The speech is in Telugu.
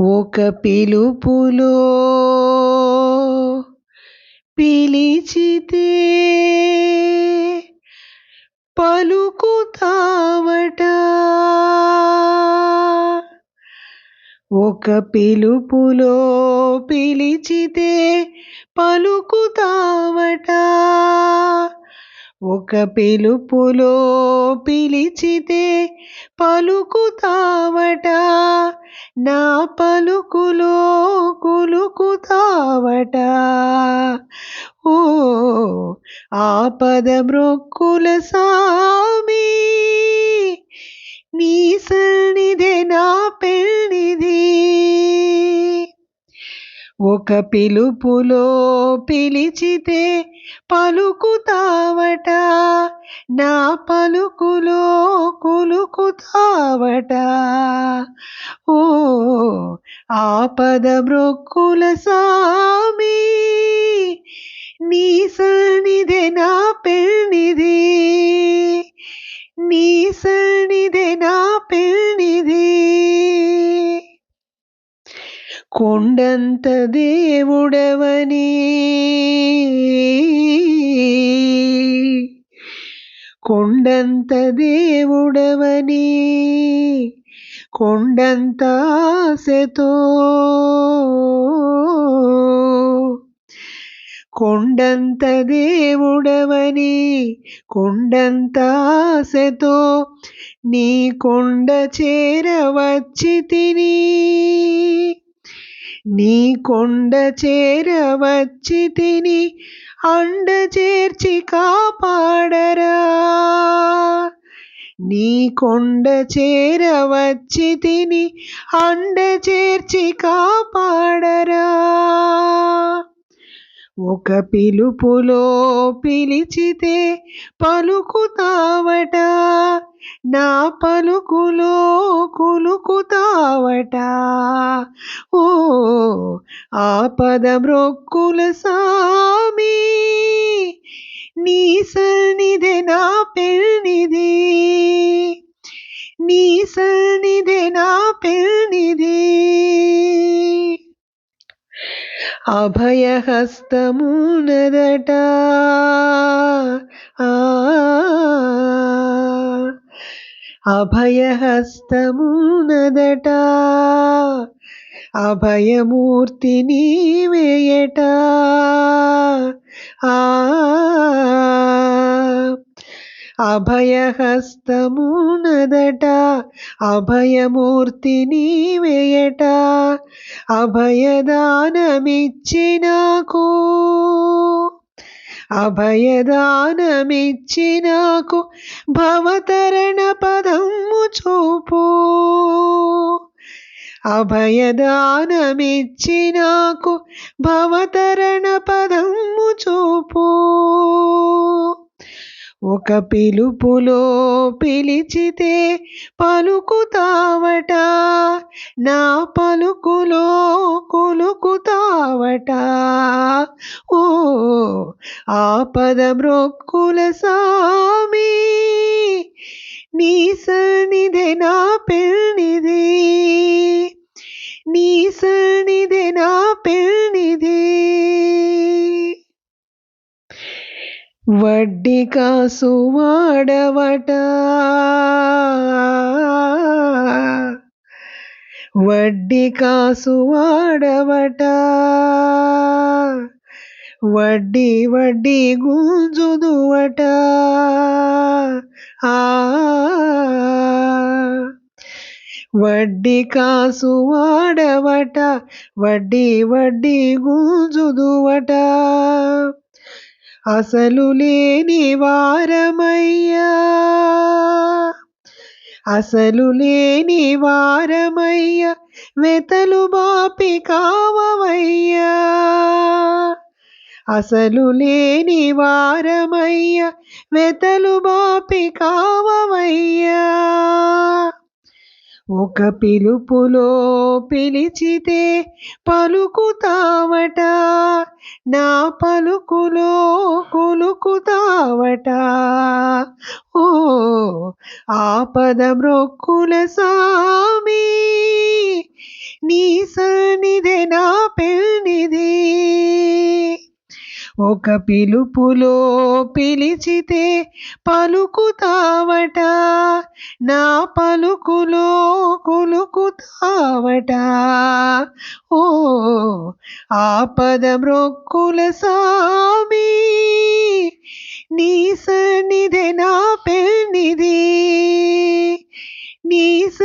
ఒక పిలుపులో పిలిచితే పలుకుతావట ఒక పిలుపులో పిలిచితే పలుకుతావట ఒక పిలుపులో పిలిచితే పలుకుతావట నా పలుకులో కులుకుతావట. ఓ ఆపద మ్రొక్కుల సామి నీ సన్నిధే నా పెళ్ళిది. ఒక పిలుపులో పిలిచితే పలుకుతావట. నా పలుకులో కులుకుతావట ఓ ఆపద మ్రొక్కుల సామి నీ సన్నిధే నా పెళ్ళిది. నీ సన్నిధే నా పెళ్ళిది. కొండంత దేవుడవని. కొండంత దేవుడవని కొండంత ఆశతో. కొండంత దేవుడవని కొండంత ఆశతో నీ కొండ చేరవచ్చి తిని. నీ కొండ చేరవచ్చి తిని అండ చేర్చి కాపాడరా. నీ కొండ చేరవచ్చి తిని అండ చేర్చి కాపాడరా. ఒక పిలుపులో పిలిచితే పలుకుతావట. నా పలుకులో కులుకుతావట. ఓ ఆపద మ్రొక్కుల సామి నీ సన్నిధే నా పెళ్ళిది నీ సన్నిధే నా పెళ్ళిది అభయహస్తమునదట. ఆ అభయహస్తమునదట అభయమూర్తి నీవేయట. ఆ అభయహస్తమునదట అభయమూర్తి నీవేయట. అభయదానమిచ్చినాకూ అభయదానమిచ్చి నాకు భవతరణ పదము చూపు. అభయదానమిచ్చి నాకు భవతరణ పదము చూపు. ఒక పిలుపులో పిలిచితే పలుకుతావట. నా పలుకులో కులుకుతావట. ఓ ఆపద మ్రొక్కుల సామి నీ సన్నిధి నా పెళ్ళిది వడ్డీ కాసు వాడవట. వడ్డీ కాసు వాడవట. వడ్డీ వడ్డీ గుంజుదువట ఆ. వడ్డీ కాసు వాడవట. వడ్డీ వడ్డీ గుంజుదువట అసలు లేని వారమయ్యా. అసలు లేని వారమయ్య వెతలు బాపి కావమయ్యా అసలు లేని వారమయ్య వెతలు బాపి కావవయ్యా. ఒక పిలుపులో పిలిచితే పలుకుతావట నా పలుకులో కొలుకుతావట. ఓ ఆపద మ్రొక్కుల సామి నీ సన్నిధి నా పెళ్ళిదే. ఒక పిలుపులో పిలిచితే పలుకుతావట నా పలుకులో కులుకుతావట. ఓ ఆపద మ్రొక్కుల సామి నీ సన్నిధి నా పెళ్ళిది నీ స